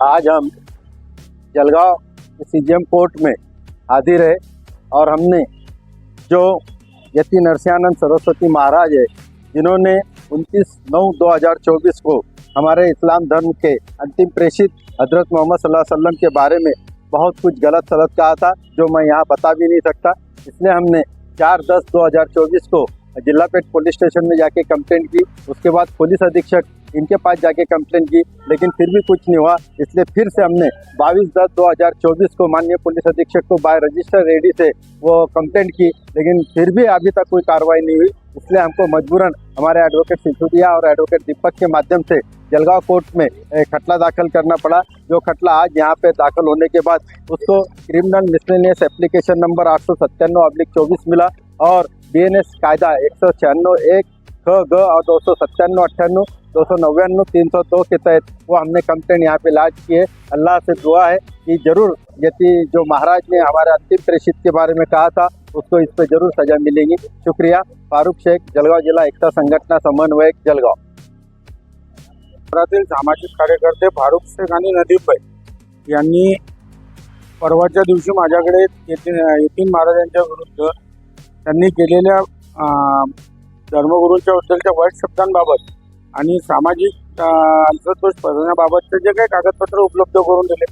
आज हम Jalgaon CGM court में हाजिर है और हमने जो यति नरसिंहानंद सरस्वती महाराज है, जिन्होंने 29 नौ 2024 को हमारे इस्लाम धर्म के अंतिम प्रेषित हज़रत मोहम्मद सल्लल्लाहु अलैहि वसल्लम के बारे में बहुत कुछ गलत सलत कहा था, जो मैं यहाँ बता भी नहीं सकता। इसलिए हमने चार दस दो हज़ार चौबीस को जिलापेट पुलिस स्टेशन में जाके कंप्लेंट की, उसके बाद पुलिस अधीक्षक इनके पास जाके कंप्लेंट की, लेकिन फिर भी कुछ नहीं हुआ। इसलिए फिर से हमने बाईस दस दो हज़ार चौबीस को माननीय पुलिस अधीक्षक को बाय रजिस्टर रेडी से वो कंप्लेंट की, लेकिन फिर भी अभी तक कोई कार्रवाई नहीं हुई। इसलिए हमको मजबूरन हमारे एडवोकेट सिसोदिया और एडवोकेट दीपक के माध्यम से जलगांव कोर्ट में खटला दाखिल करना पड़ा। जो खटला आज यहाँ पे दाखिल होने के बाद उसको क्रिमिनल मिसलेनियस एप्लीकेशन नंबर आठ सौ सत्तानवे अब्लिक चौबीस मिला और बीएनएस कायदा एक सौ छियानवे एक, ख, ग और दो सौ सत्तानवे अट्ठानवे दो सौ नव्यानवे, तीन सौ दो के तहत वो हमने कंप्लेंट यहाँ पे लाज की है। अल्लाह से दुआ है कि ज़रूर यदि जो महाराज ने हमारे अंतिम प्रेषित के बारे में कहा था, उसको इस पर ज़रूर सजा मिलेगी। शुक्रिया। फारूक शेख, जलगांव जिला एकता संघटना समन्वयक, जलगांव। शहरातील सामाजिक कार्यकर्ते फारूक शेख आणि नदीमभाई यांनी परवाच्या दिवशी माझ्याकडे यतीन महाराजांच्या विरुद्ध त्यांनी केलेल्या धर्मगुरूंच्या बद्दलच्या वाईट शब्दांबाबत आणि सामाजिक अं, पसरण्याबाबतचे जे काही कागदपत्र उपलब्ध करून दिले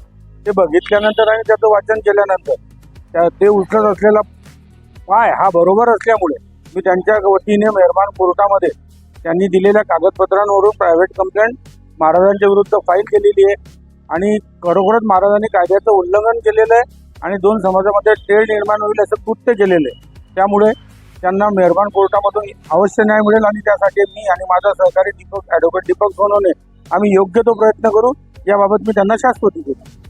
ते बघितल्यानंतर आणि त्याचं वाचन केल्यानंतर त्या ते उचलत असलेला पाय हा बरोबर असल्यामुळे मी त्यांच्या वतीने मेहरबान कोर्टामध्ये त्यांनी दिलेल्या कागदपत्रांवरून प्रायव्हेट कंप्लेंट महाराजांच्या विरुद्ध फाईल केलेली आहे आणि खरोखरच महाराजांनी कायद्याचं उल्लंघन केलेलं आहे आणि दोन समाजामध्ये टेळ निर्माण होईल असं कृत्य केलेलं आहे. त्यामुळे त्यांना मेहरबान कोर्टामधून अवश्य न्याय मिळेल आणि त्यासाठी मी आणि माझा सहकारी दीपक ॲडव्होकेट दीपक सोनवणे आम्ही योग्य तो प्रयत्न करू याबाबत मी त्यांना शाश्वती देतो.